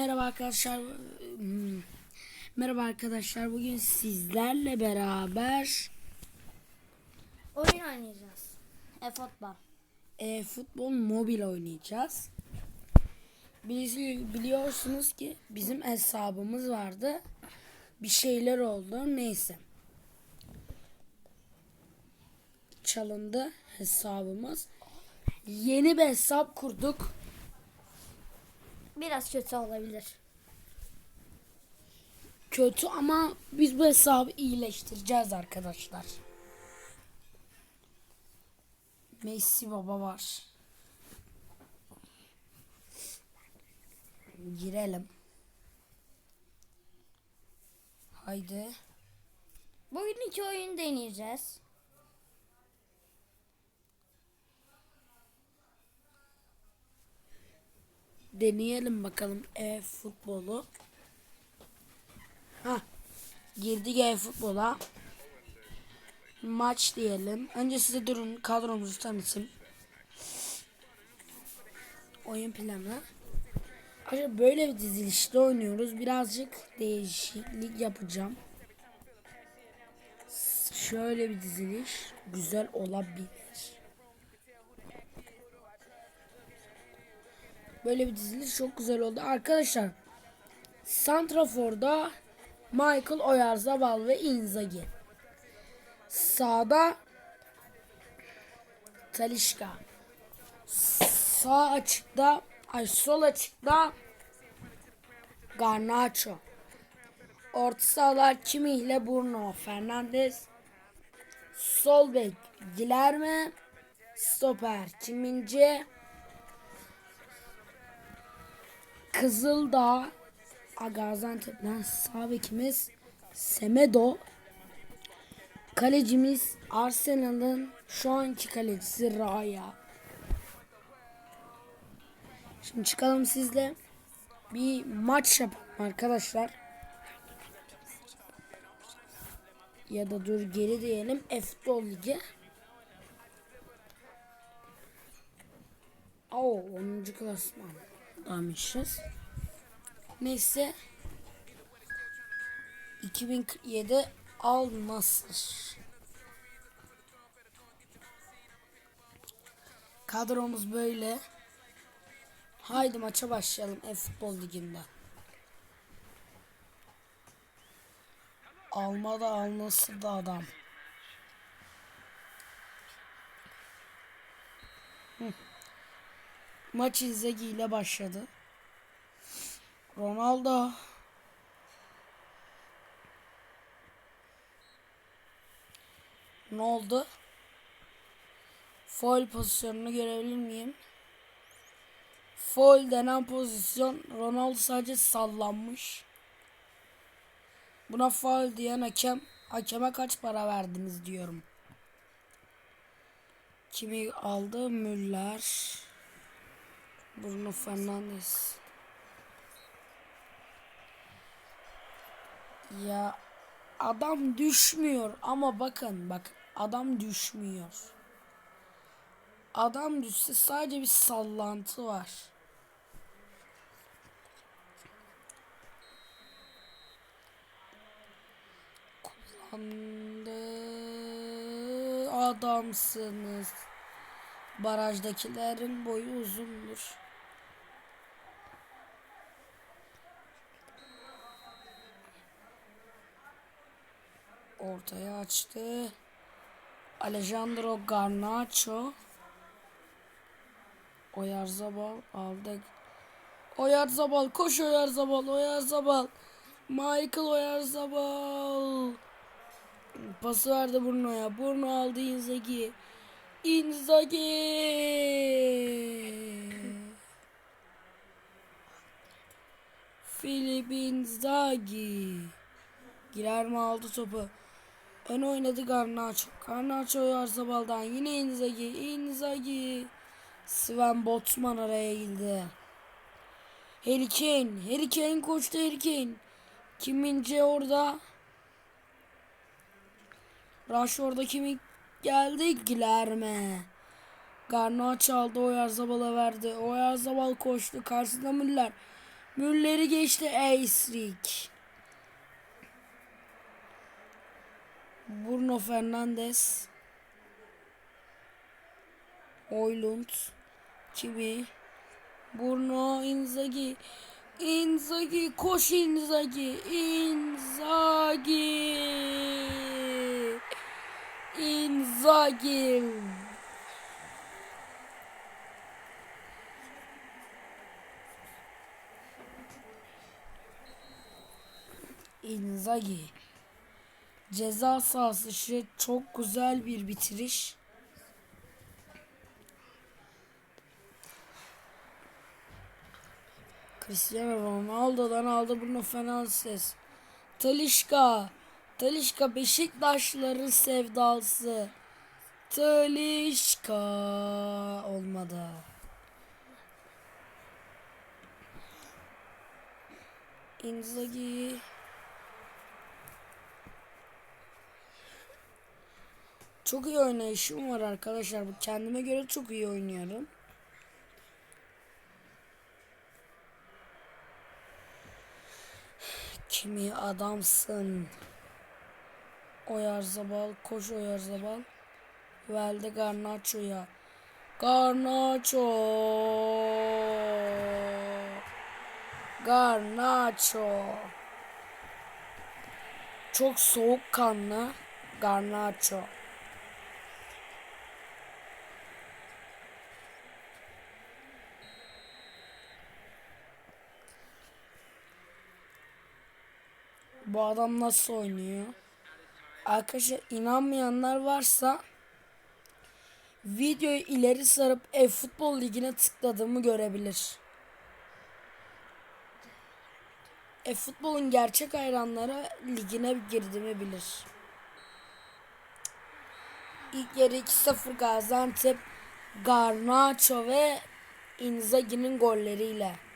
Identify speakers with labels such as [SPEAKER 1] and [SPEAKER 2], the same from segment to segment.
[SPEAKER 1] Merhaba arkadaşlar. Merhaba arkadaşlar. Bugün sizlerle beraber
[SPEAKER 2] Oyun oynayacağız. E futbol.
[SPEAKER 1] e, futbol mobil oynayacağız. Biz biliyorsunuz ki bizim hesabımız vardı. Bir şeyler oldu. Neyse. Çalındı hesabımız. Yeni bir hesap kurduk.
[SPEAKER 2] Biraz kötü olabilir.
[SPEAKER 1] Kötü ama biz bu hesabı iyileştireceğiz arkadaşlar. Messi baba var. Girelim. Haydi.
[SPEAKER 2] Bugün iki oyun deneyeceğiz.
[SPEAKER 1] Deneyelim bakalım e futbolu. Ha. Girdik e futbola. Maç diyelim. Önce size durun kadromuzu tanıtayım. Oyun planı. Arkadaşlar böyle bir dizilişte oynuyoruz. Birazcık değişiklik yapacağım. Şöyle bir diziliş güzel olabilir. Böyle bir diziliş çok güzel oldu. Arkadaşlar Santrafor'da Michael Oyarzabal ve Inzaghi. Sağda Talişka. Sağ açıkta ay sol açıkta Garnacho. Orta sahalar Kimi ile Bruno Fernandes. Sol bek Guilherme. Stoper Kimince. Kızıldağ Gaziantep'ten sağ bekimiz Semedo. Kalecimiz Arsenal'ın şu anki kalecisi Raya. Şimdi çıkalım sizle bir maç yapalım arkadaşlar. Ya da dur geri diyelim F-Futbol Ligi. Oo 10. klasman almışız. Neyse 2047 Al Nasır. Kadromuz böyle. Haydi maça başlayalım e-futbol liginde. Almada Al Nasır'da adam. Hı. Maç Inzaghi ile başladı. Ronaldo. Ne oldu? Foul pozisyonunu görebilir miyim? Foul denen pozisyon Ronaldo sadece sallanmış. Buna foul diyen hakem hakeme kaç para verdiniz diyorum. Kimi aldı? Müller. Bruno Fernandes. Ya adam düşmüyor ama bakın bak adam düşmüyor. Adam düşse sadece bir sallantı var. Kullandı adamsınız. Barajdakilerin boyu uzundur. Ortaya açtı. Alejandro Garnacho. Oyarzabal aldı. Oyarzabal koş Oyarzabal Oyarzabal. Michael Oyarzabal. Pası verdi Bruno'ya. Bruno aldı Inzaghi. Inzaghi. Filip Inzaghi. Guillermo aldı topu. Ön oynadı Garnacho. Garnacho Oyarzabal'dan yine Inzaghi. Inzaghi. Sven Botman araya girdi. Harry Kane. Harry Kane koştu Harry Kane. Kimince orada. Rashford'a kimi geldi? Guilherme. Garnacho aldı Oyarzabal'a verdi. Oyarzabal koştu. Karşısında Müller. Müller'i geçti Eisrik. Bruno Fernandes. Oylund. Kimi? Bruno Inzaghi. Inzaghi koş Inzaghi. Inzaghi. Inzaghi. Inzaghi. Ceza sahası şey çok güzel bir bitiriş. Cristiano Ronaldo'dan aldı Bruno Fernandes. Talişka. Talişka Beşiktaşların sevdası. Talişka olmadı. Inzaghi. Çok iyi oynayışım var arkadaşlar. Kendime göre çok iyi oynuyorum. Kimi adamsın. Oyarzabal, koş Oyarzabal. Verdi Garnacho'ya. Garnacho. Garnacho. Çok soğukkanlı Garnacho. Bu adam nasıl oynuyor? Arkadaşlar inanmayanlar varsa videoyu ileri sarıp e-futbol ligine tıkladığımı görebilir. E-futbolun gerçek hayranları ligine girdiğimi bilir. İlk yarı 2-0 Gaziantep Garnacho ve Inzaghi'nin golleriyle.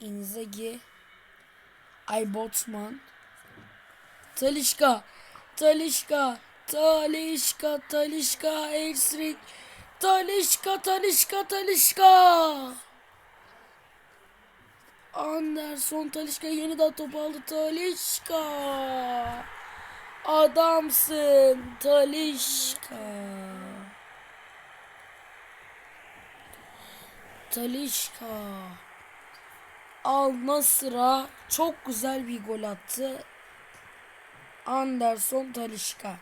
[SPEAKER 1] Inzaghi. Ay Botman. Talişka. Talişka. Talişka. Talişka. Elsrik. Talişka. Talişka. Talişka. Anderson Talişka yeniden top aldı. Talişka. Adamsın. Talişka. Talişka. Al Nasır'a çok güzel bir gol attı. Anderson Talişka.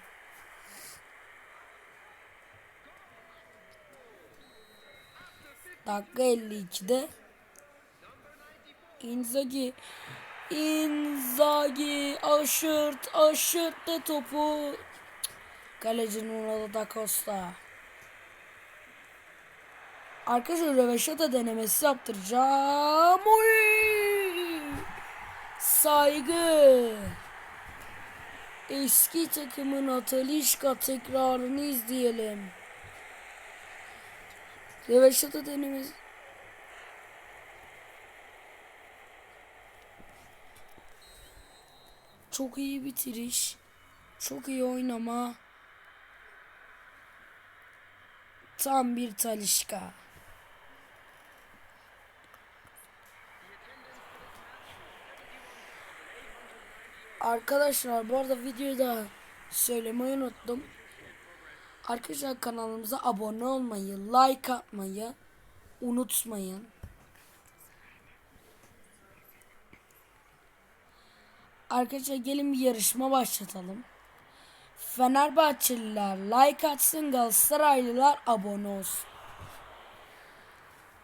[SPEAKER 1] Dakika 52'de Inzaghi Inzaghi aşırt aşırttı topu Kaleci Nuno da Costa Arkadaşlar röveşata denemesi yaptıracağım. Oy! Saygı. Eski takımın Atalişka tekrarını izleyelim. Röveşata denemesi. Çok iyi bitiriş. Çok iyi oynama. Tam bir Talişka. Arkadaşlar bu arada videoyu da söylemeyi unuttum. Arkadaşlar kanalımıza abone olmayı, like atmayı unutmayın. Arkadaşlar gelin bir yarışma başlatalım. Fenerbahçeliler like atsın, Galatasaraylılar abone olsun.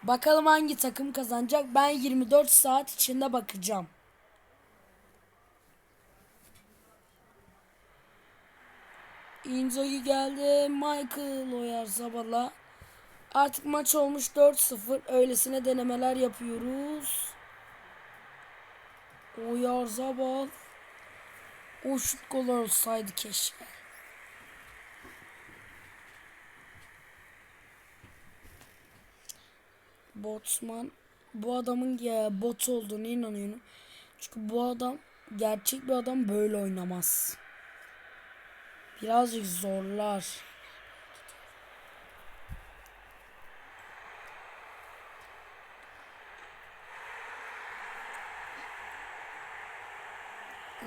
[SPEAKER 1] Bakalım hangi takım kazanacak? Ben 24 saat içinde bakacağım. Inzaghi geldi. Michael Oyarzabala. Artık maç olmuş 4-0. Öylesine denemeler yapıyoruz. Oyarzabal. O şut gol olsaydı keşke. Botsman. Bu adamın ya bot olduğunu inanıyorum. Çünkü bu adam gerçek bir adam böyle oynamaz. Birazcık zorlar.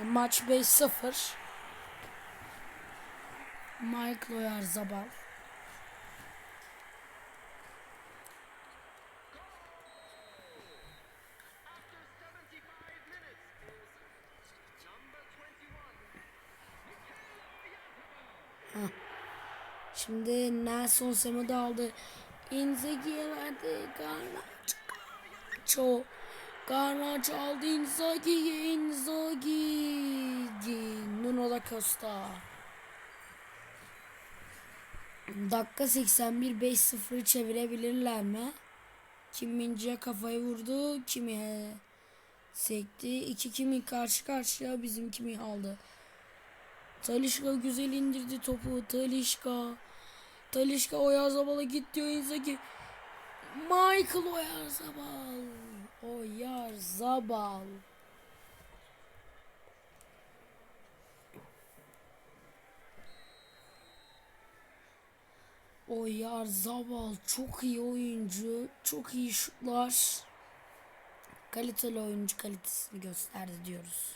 [SPEAKER 1] Maç 5-0. Michael Oyarzabal. Heh. Şimdi Nelson Semedo aldı. Inzaghi'ye verdi. Garnacho. Garnacho aldı Inzaghi'ye. Inzaghi. Nuno da Costa. Dakika 81 5-0 çevirebilirler mi? Kim Mince'ye kafayı vurdu. Kimi sekti. İki kimi karşı karşıya bizim kimi aldı. Talişka güzel indirdi topu. Talişka. Talişka Oyarzabala git diyor Inzaghi. Michael Oyarzabal. Oyarzabal. Oyarzabal çok iyi oyuncu. Çok iyi şutlar. Kaliteli oyuncu kalitesini gösterdi diyoruz.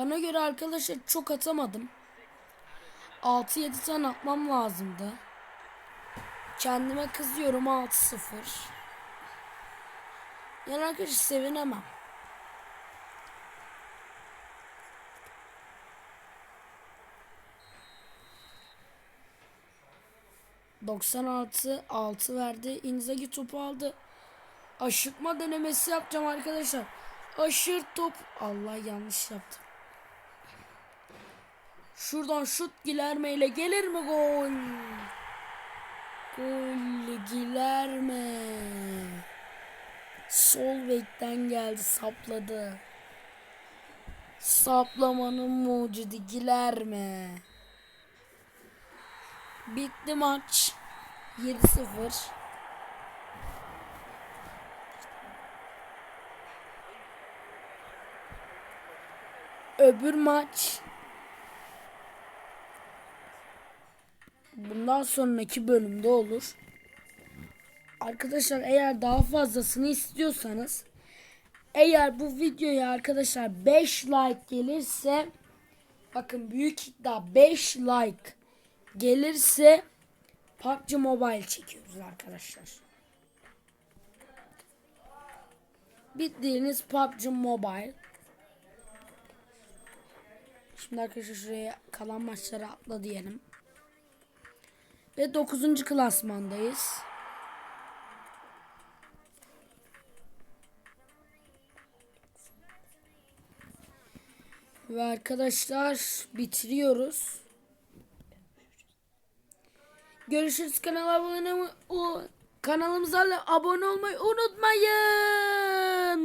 [SPEAKER 1] Bana göre arkadaşlar çok atamadım. 6-7 tane atmam lazımdı. Kendime kızıyorum 6-0. Yani arkadaşlar sevinemem. ...96 6 verdi. Inzaghi topu aldı. Aşırtma denemesi yapacağım arkadaşlar. Aşırt top. Allah yanlış yaptım. Şuradan şut Gilerme ile gelir mi gol? Gol Gilerme. Sol bekten geldi sapladı. Saplamanın mucidi Gilerme. Bitti maç. 7-0. Öbür maç bundan sonraki bölümde olur. Arkadaşlar eğer daha fazlasını istiyorsanız eğer bu videoya arkadaşlar 5 like gelirse bakın büyük iddia 5 like gelirse PUBG Mobile çekiyoruz arkadaşlar. Bildiğiniz PUBG Mobile. Şimdi arkadaşlar şuraya kalan maçları atla diyelim. Ve 9. klasmandayız. Ve arkadaşlar bitiriyoruz. Görüşürüz kanala abone o kanalımıza abone olmayı unutmayın.